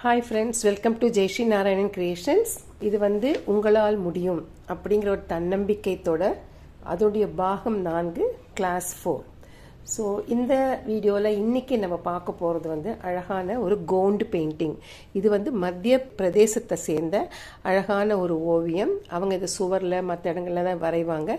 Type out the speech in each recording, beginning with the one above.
Hi friends welcome to Jayashree Narayanan creations இது வந்து உங்களால் முடியும் அப்படிங்கிற ஒரு தன்னம்பிக்கைத்தோட அதோடைய பாகம் நான்கு கிளாஸ் ஃபோர் ஸோ இந்த வீடியோவில் இன்னைக்கு நம்ம பார்க்க போகிறது வந்து அழகான ஒரு கோண்டு பெயிண்டிங் இது வந்து மத்திய பிரதேசத்தை சேர்ந்த அழகான ஒரு ஓவியம். அவங்க இதை சுவரில் மற்ற இடங்கள்ல தான் வரைவாங்க.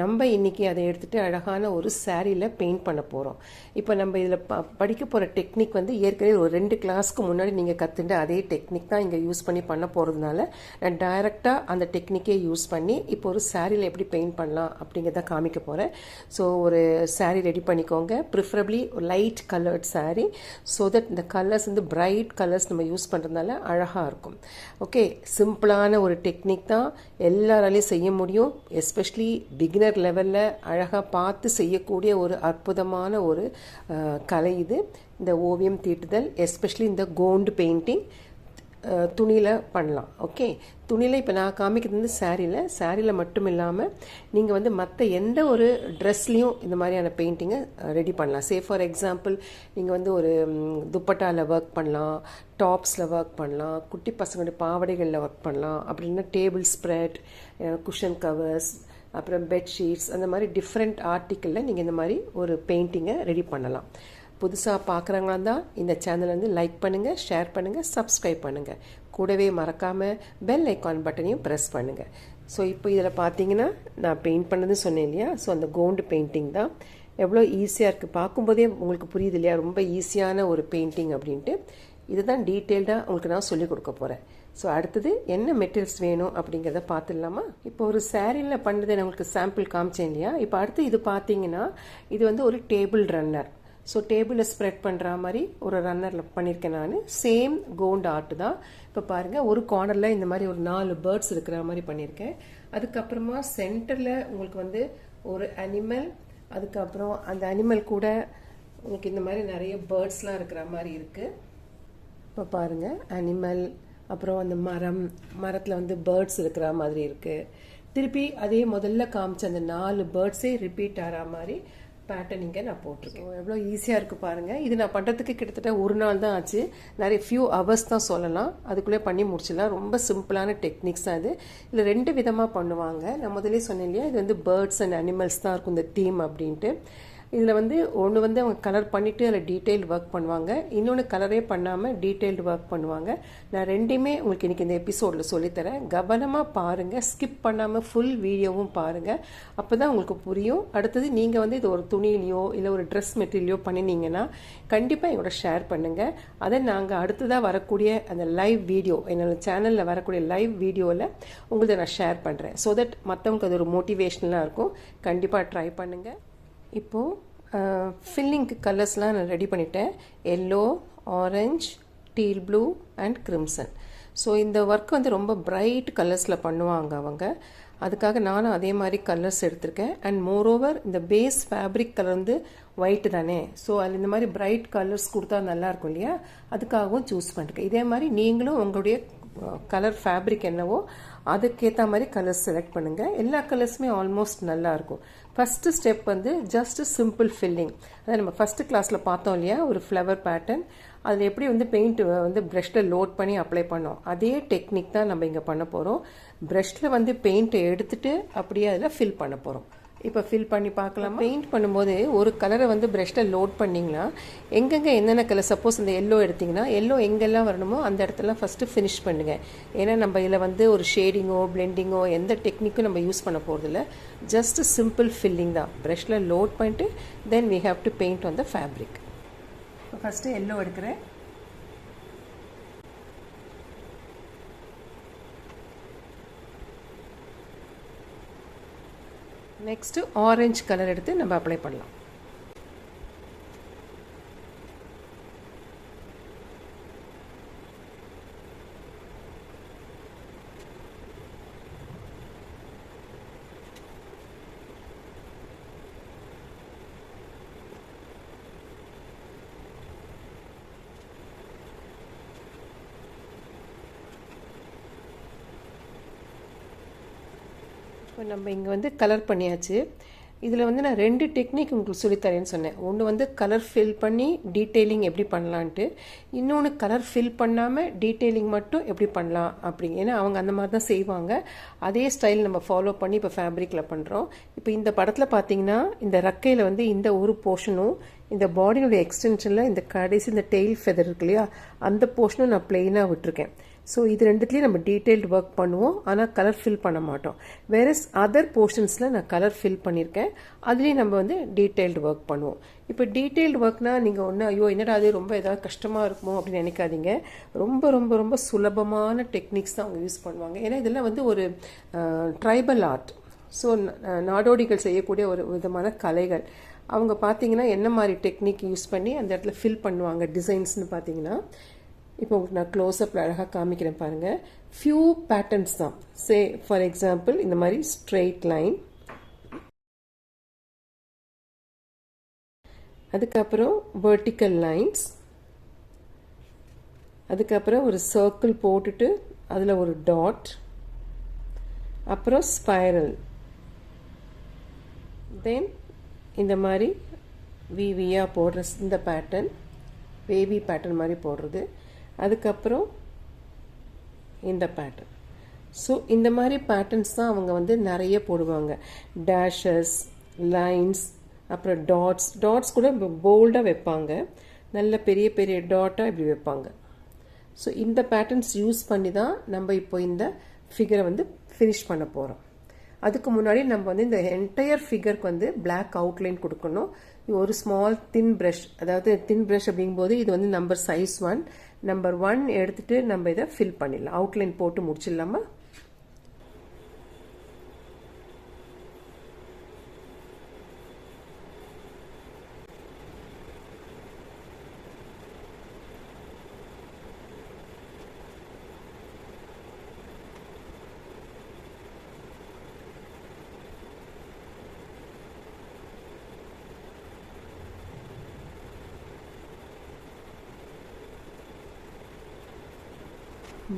நம்ம இன்றைக்கி அதை எடுத்துகிட்டு அழகான ஒரு சாரியில் பெயிண்ட் பண்ண போகிறோம் இப்போ நம்ம இதில் ப படிக்க போகிற டெக்னிக் வந்து ஏற்கனவே ஒரு ரெண்டு கிளாஸ்க்கு முன்னாடி நீங்கள் கற்றுட்டு அதே டெக்னிக் தான் இங்கே யூஸ் பண்ணி பண்ண போகிறதுனால நான் டைரெக்டாக அந்த டெக்னிக்கே யூஸ் பண்ணி இப்போ ஒரு சாரியில் எப்படி பெயிண்ட் பண்ணலாம் அப்படிங்கிறத காமிக்க போகிறேன் ஸோ ஒரு சாரி ரெடி பண்ணிக்கோ பண்ணிக்கோங்க preferably light coloured sari so that இந்த கலர்ஸ் வந்து பிரைட் கலர்ஸ் நம்ம யூஸ் பண்ணுறதுனால அழகாக இருக்கும். ஓகே சிம்பிளான ஒரு டெக்னிக் தான் எல்லாராலையும் செய்ய முடியும். எஸ்பெஷலி பிகினர் லெவலில் அழகாக பார்த்து செய்யக்கூடிய ஒரு அற்புதமான ஒரு கலை இது. இந்த ஓவியம் தீட்டுதல் எஸ்பெஷலி இந்த கோண்டு பெயிண்டிங் துணியில் பண்ணலாம். ஓகே துணியில் இப்போ நான் காமிக்கிறது வந்து சாரியில் சாரியில் மட்டும் இல்லாமல் நீங்கள் வந்து மற்ற எந்த ஒரு ட்ரெஸ்லேயும் இந்த மாதிரியான பெயிண்டிங்கை ரெடி பண்ணலாம். சே ஃபார் எக்ஸாம்பிள் நீங்கள் வந்து ஒரு துப்பட்டாவில் ஒர்க் பண்ணலாம். டாப்ஸில் ஒர்க் பண்ணலாம். குட்டி பசங்களுடைய பாவாடைகளில் ஒர்க் பண்ணலாம். அப்படின்னா டேபிள் ஸ்ப்ரெட் குஷன் கவர்ஸ் அப்புறம் பெட்ஷீட்ஸ் அந்த மாதிரி டிஃப்ரெண்ட் ஆர்டிக்கிளில் நீங்கள் இந்த மாதிரி ஒரு பெயிண்டிங்கை ரெடி பண்ணலாம். புதுசாக பார்க்குறவங்களா இருந்தால் இந்த சேனலை வந்து லைக் பண்ணுங்கள் ஷேர் பண்ணுங்கள் சப்ஸ்கிரைப் பண்ணுங்கள் கூடவே மறக்காமல் பெல் ஐக்கான் பட்டனையும் ப்ரெஸ் பண்ணுங்கள் ஸோ இப்போ இதில் பார்த்தீங்கன்னா நான் பெயிண்ட் பண்ணதுன்னு சொன்னேன் இல்லையா? ஸோ அந்த கோல்டு பெயிண்டிங் தான். எவ்வளோ ஈஸியாக இருக்குது பார்க்கும்போதே உங்களுக்கு புரியுது இல்லையா? ரொம்ப ஈஸியான ஒரு பெயிண்டிங் அப்படின்ட்டு. இதுதான் டீட்டெயில்டாக உங்களுக்கு நான் சொல்லிக் கொடுக்க போகிறேன் ஸோ அடுத்தது என்ன மெட்டீரியல்ஸ் வேணும் அப்படிங்கிறத பார்த்துடலாமா? இப்போ ஒரு சேரீயில் பண்ணதை நான் உங்களுக்கு சாம்பிள் காமிச்சேன் இல்லையா? இப்போ அடுத்து இது பார்த்தீங்கன்னா இது வந்து ஒரு டேபிள் ரன்னர் ஸோ டேபிளில் ஸ்ப்ரெட் பண்ணுற மாதிரி ஒரு ரன்னரில் பண்ணியிருக்கேன் நான். சேம் கோண்ட் ஆர்ட் தான். இப்போ பாருங்கள் ஒரு கார்னரில் இந்த மாதிரி ஒரு நாலு பேர்ட்ஸ் இருக்கிற மாதிரி பண்ணியிருக்கேன் அதுக்கப்புறமா சென்டரில் உங்களுக்கு வந்து ஒரு அனிமல் அதுக்கப்புறம் அந்த அனிமல் கூட உங்களுக்கு இந்த மாதிரி நிறைய பேர்ட்ஸ்லாம் இருக்கிற மாதிரி இருக்குது இப்போ பாருங்கள் அனிமல் அப்புறம் அந்த மரம் மரத்தில் வந்து பேர்ட்ஸ் இருக்கிற மாதிரி இருக்குது திருப்பி அதே முதல்ல காமிச்ச அந்த நாலு பேர்ட்ஸே ரிப்பீட் ஆகிற மாதிரி பேட்டர்னிங்க நான் போட்டிருக்கேன். எவ்வளோ ஈஸியாக இருக்குது பாருங்கள் இது நான் பண்ணுறதுக்கு கிட்டத்தட்ட ஒரு நாள் தான் ஆச்சு. நிறைய ஃபியூ ஹவர்ஸ் தான் சொல்லலாம். அதுக்குள்ளே பண்ணி முடிச்சிடலாம். ரொம்ப சிம்பிளான டெக்னிக்ஸ் தான் இது. இதில் ரெண்டு விதமாக பண்ணுவாங்க. நான் முதலே சொன்னேன் இல்லையா? இது வந்து பேர்ட்ஸ் அண்ட் அனிமல்ஸ் தான் இருக்கும் இந்த தீம் அப்படின்ட்டு. இதில் வந்து ஒன்று வந்து அவங்க கலர் பண்ணிவிட்டு அதில் டீட்டெயில் ஒர்க் பண்ணுவாங்க. இன்னொன்று கலரே பண்ணாமல் டீட்டெயில்டு ஒர்க் பண்ணுவாங்க. நான் ரெண்டுமே உங்களுக்கு இன்றைக்கி இந்த எபிசோடில் சொல்லித்தரேன். கவனமாக பாருங்கள் ஸ்கிப் பண்ணாமல் ஃபுல் வீடியோவும் பாருங்கள் அப்போ தான் உங்களுக்கு புரியும். அடுத்தது நீங்கள் வந்து இது ஒரு துணியிலையோ இல்லை ஒரு ட்ரெஸ் மெட்டீரியலையோ பண்ணினீங்கன்னா கண்டிப்பாக எங்களோட ஷேர் பண்ணுங்கள் அதை நாங்கள் அடுத்ததாக வரக்கூடிய அந்த லைவ் வீடியோ என்னோட சேனலில் வரக்கூடிய லைவ் வீடியோவில் உங்களை நான் ஷேர் பண்ணுறேன் ஸோ தட் மற்றவங்களுக்கு அது ஒரு மோட்டிவேஷனலாக இருக்கும். கண்டிப்பாக ட்ரை பண்ணுங்கள் இப்போது ஃபில்லிங்க்கு கலர்ஸ்லாம் நான் ரெடி பண்ணிட்டேன். Yellow orange teal blue and crimson so இந்த ஒர்க் வந்து ரொம்ப பிரைட் கலர்ஸில் பண்ணுவாங்க அவங்க. அதுக்காக நானும் அதே மாதிரி கலர்ஸ் எடுத்திருக்கேன். அண்ட் மோரோவர் இந்த பேஸ் ஃபேப்ரிக் கலர் வந்து ஒயிட் தானே. ஸோ அதில் இந்த மாதிரி பிரைட் கலர்ஸ் கொடுத்தா நல்லாயிருக்கும் இல்லையா? அதுக்காகவும் சூஸ் பண்ணிருக்கேன். இதே மாதிரி நீங்களும் உங்களுடைய கலர் ஃபேப்ரிக் என்னவோ அதுக்கேற்ற மாதிரி கலர்ஸ் செலக்ட் பண்ணுங்கள் எல்லா கலர்ஸுமே ஆல்மோஸ்ட் நல்லாயிருக்கும். ஃபஸ்ட்டு ஸ்டெப் வந்து ஜஸ்ட் சிம்பிள் ஃபில்லிங் அதாவது நம்ம ஃபஸ்ட்டு கிளாஸில் பார்த்தோம் இல்லையா ஒரு ஃப்ளவர் பேட்டர்ன் அதில் எப்படி வந்து பெயிண்ட் வந்து ப்ரஷில் லோட் பண்ணி அப்ளை பண்ணோம் அதே டெக்னிக் தான் நம்ம இங்கே பண்ண போகிறோம் ப்ரஷில் வந்து பெயிண்ட்டை எடுத்துட்டு அப்படியே அதில் ஃபில் பண்ண போகிறோம் இப்போ ஃபில் பண்ணி பார்க்கலாம்? பெயிண்ட் பண்ணும்போது ஒரு கலரை வந்து ப்ரஷில் லோட் பண்ணிங்கன்னா எங்கெங்கே என்னென்ன கலர் சப்போஸ் இந்த எல்லோ எடுத்திங்கன்னா எல்லோ எங்கெல்லாம் வரணுமோ அந்த இடத்துலாம் ஃபஸ்ட்டு ஃபினிஷ் பண்ணுங்கள் ஏன்னா நம்ம இதில் வந்து ஒரு ஷேடிங்கோ பிளெண்டிங்கோ எந்த டெக்னிக்கும் நம்ம யூஸ் பண்ண போகிறதில்ல ஜஸ்ட் சிம்பிள் ஃபில்லிங் தான். ப்ரஷில் லோட் பண்ணிட்டு then we have to paint on the fabric first yellow எடுக்கிறேன். நெக்ஸ்ட்டு ஆரஞ்சு கலர் எடுத்து நம்ம அப்ளை பண்ணலாம். இப்போ நம்ம இங்கே வந்து கலர் பண்ணியாச்சு. இதில் வந்து நான் ரெண்டு டெக்னிக் உங்களுக்கு சொல்லித்தரேன்னு சொன்னேன். ஒன்று வந்து கலர் ஃபில் பண்ணி டீட்டெயிலிங் எப்படி பண்ணலான்ட்டு இன்னொன்று கலர் ஃபில் பண்ணாமல் டீட்டெயிலிங் மட்டும் எப்படி பண்ணலாம் அப்படிங்க ஏன்னா அவங்க அந்த மாதிரி தான் செய்வாங்க. அதே ஸ்டைல் நம்ம ஃபாலோ பண்ணி இப்போ ஃபேப்ரிக்கில் பண்ணுறோம் இப்போ இந்த படத்தில் பார்த்தீங்கன்னா இந்த ரக்கையில் வந்து இந்த ஒரு போர்ஷனும் இந்த பாடியோடைய எக்ஸ்டென்ஷனில் இந்த கடைசி இந்த டெய்ல் ஃபெதர் இருக்கு இல்லையா அந்த போர்ஷனும் நான் பிளெயினாக விட்டுருக்கேன். ஸோ இது ரெண்டுத்துலேயும் நம்ம டீட்டெயில்டு ஒர்க் பண்ணுவோம். ஆனால் கலர் ஃபில் பண்ண மாட்டோம். வேறஸ் அதர் போர்ஷன்ஸில் நான் கலர் ஃபில் பண்ணியிருக்கேன் அதுலேயும் நம்ம வந்து டீட்டெயில்டு ஒர்க் பண்ணுவோம். இப்போ டீட்டெயில்டு ஒர்க்னால் நீங்கள் ஒன்று ஐயோ என்னடா அது ரொம்ப ஏதாவது கஷ்டமாக இருக்குமோ? அப்படின்னு நினைக்காதீங்க. ரொம்ப ரொம்ப ரொம்ப சுலபமான டெக்னிக்ஸ் தான் அவங்க யூஸ் பண்ணுவாங்க. ஏன்னா இதெல்லாம் வந்து ஒரு ட்ரைபல் ஆர்ட் ஸோ நாடோடிகள் செய்யக்கூடிய ஒரு விதமான கலைகள். அவங்க பார்த்தீங்கன்னா என்ன மாதிரி டெக்னிக் யூஸ் பண்ணி அந்த இடத்துல ஃபில் பண்ணுவாங்க டிசைன்ஸ்னு பார்த்தீங்கன்னா இப்போ உங்களுக்கு நான் க்ளோஸ்அப்பில் அழகாக காமிக்கிறேன் பாருங்கள் ஃபியூ பேட்டர்ன்ஸ் தான். சே ஃபார் எக்ஸாம்பிள் இந்த மாதிரி ஸ்ட்ரெயிட் லைன் அதுக்கப்புறம் வெர்டிக்கல் லைன்ஸ் அதுக்கப்புறம் ஒரு சர்க்கிள் போட்டுட்டு அதில் ஒரு டாட் அப்புறம் ஸ்பைரல் தென் இந்த மாதிரி விவியாக போடுற இந்த பேட்டர்ன் வேவி பேட்டர்ன் மாதிரி போடுறது. அதுக்கப்புறம் இந்த பேட்டர்ன் ஸோ இந்த மாதிரி பேட்டர்ன்ஸ் தான் அவங்க வந்து நிறைய போடுவாங்க. டேஷஸ் லைன்ஸ் அப்புறம் டாட்ஸ் டாட்ஸ் கூட போல்டாக வைப்பாங்க. நல்ல பெரிய பெரிய டாட்டாக இப்படி வைப்பாங்க. ஸோ இந்த பேட்டர்ன்ஸ் யூஸ் பண்ணி தான் நம்ம இப்போ இந்த ஃபிகரை வந்து ஃபினிஷ் பண்ண போகிறோம் அதுக்கு முன்னாடி நம்ம வந்து இந்த என்டையர் ஃபிகருக்கு வந்து பிளாக் அவுட்லைன் கொடுக்கணும். ஒரு ஸ்மால் தின் ப்ரஷ் அதாவது தின் ப்ரஷ் அப்படிங்கும்போது இது வந்து number size one number one எடுத்துகிட்டு நம்ம இதை ஃபில் பண்ணிடலாம். அவுட்லைன் போட்டு முடிச்சிடலாமா?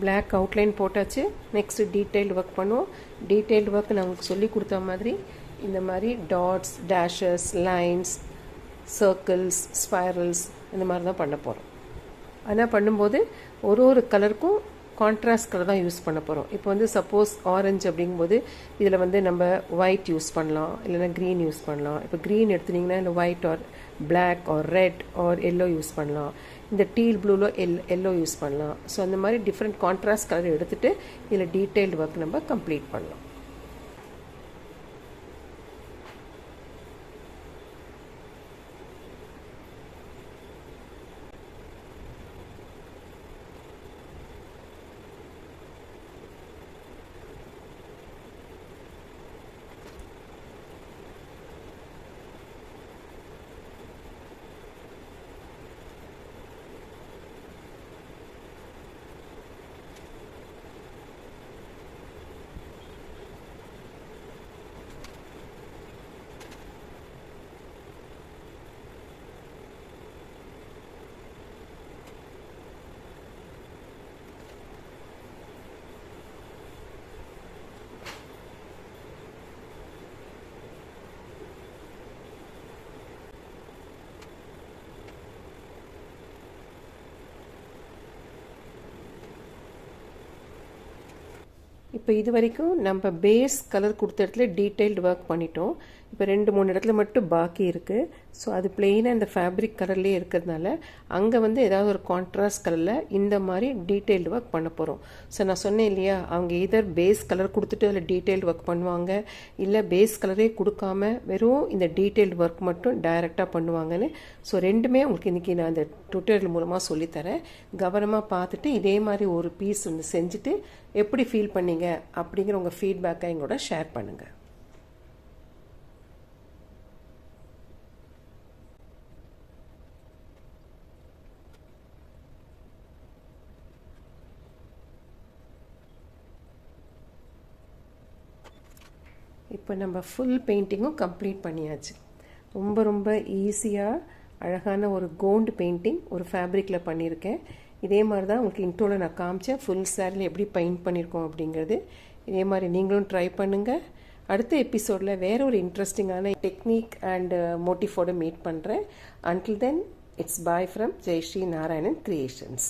பிளாக் அவுட்லைன் போட்டாச்சு. நெக்ஸ்ட்டு டீட்டெயில்டு ஒர்க் பண்ணுவோம். டீட்டெயில்டு ஒர்க் நான் உங்களுக்கு சொல்லி கொடுத்த மாதிரி இந்த மாதிரி dots dashes lines circles spirals இந்த மாதிரி தான் பண்ண போகிறோம் ஆனால் பண்ணும்போது ஒரு ஒரு கலருக்கும் கான்ட்ராஸ்ட் கலர் தான் யூஸ் பண்ண போகிறோம் இப்போ வந்து சப்போஸ் ஆரஞ்சு அப்படிங்கும்போது இதில் வந்து நம்ம ஒயிட் யூஸ் பண்ணலாம். இல்லைனா க்ரீன் யூஸ் பண்ணலாம். இப்போ க்ரீன் எடுத்துட்டிங்கன்னா இல்லை white or black or red or yellow use பண்ணலாம். இந்த டீல் ப்ளூவில் எல் எல்லோ யூஸ் பண்ணலாம். ஸோ அந்த மாதிரி டிஃப்ரெண்ட் கான்ட்ராஸ்ட் கலர் எடுத்துகிட்டு இதில் டீட்டெயில்டு ஒர்க் நம்ம கம்ப்ளீட் பண்ணலாம். இப்போ இது வரைக்கும் நம்ம பேஸ் கலர் கொடுத்த இடத்துல டீட்டெயில்டு ஒர்க் பண்ணிட்டோம். இப்போ ரெண்டு மூணு இடத்துல மட்டும் பாக்கி இருக்குது ஸோ அது பிளெயினாக இந்த ஃபேப்ரிக் கலர்லேயே இருக்கிறதுனால அங்கே வந்து ஏதாவது ஒரு கான்ட்ராஸ்ட் கலரில் இந்த மாதிரி டீட்டெயில்டு ஒர்க் பண்ண போகிறோம் ஸோ நான் சொன்னேன் இல்லையா அவங்க இதர் பேஸ் கலர் கொடுத்துட்டு அதில் டீட்டெயில்டு ஒர்க் பண்ணுவாங்க இல்லை பேஸ் கலரே கொடுக்காம வெறும் இந்த டீட்டெயில்டு ஒர்க் மட்டும் டைரெக்டாக பண்ணுவாங்கன்னு. ஸோ ரெண்டுமே உங்களுக்கு இன்றைக்கி நான் இந்த டுட்டோரியல் மூலமாக சொல்லித்தரேன். கவனமாக பார்த்துட்டு இதே மாதிரி ஒரு பீஸ் வந்து செஞ்சுட்டு எப்படி ஃபீல் பண்ணீங்க அப்படிங்கிற உங்கள் ஃபீட்பேக்கை எங்களோட ஷேர் பண்ணுங்கள் இப்போ நம்ம ஃபுல் பெயிண்டிங்கும் கம்ப்ளீட் பண்ணியாச்சு. ரொம்ப ரொம்ப ஈஸியாக அழகான ஒரு கோல்டு பெயிண்டிங் ஒரு ஃபேப்ரிக்கில் பண்ணியிருக்கேன் இதே மாதிரி தான் உங்களுக்கு இன்ட்ரோவில் நான் காமிச்சேன். ஃபுல் சேரில் எப்படி பெயிண்ட் பண்ணியிருக்கோம் அப்படிங்கிறது. இதே மாதிரி நீங்களும் ட்ரை பண்ணுங்கள் அடுத்த எபிசோடில் வேறு ஒரு இன்ட்ரெஸ்டிங்கான டெக்னிக் அண்ட் மோட்டிஃபோட மீட் பண்ணுறேன் until then it's bye from Jayashree Narayanan creations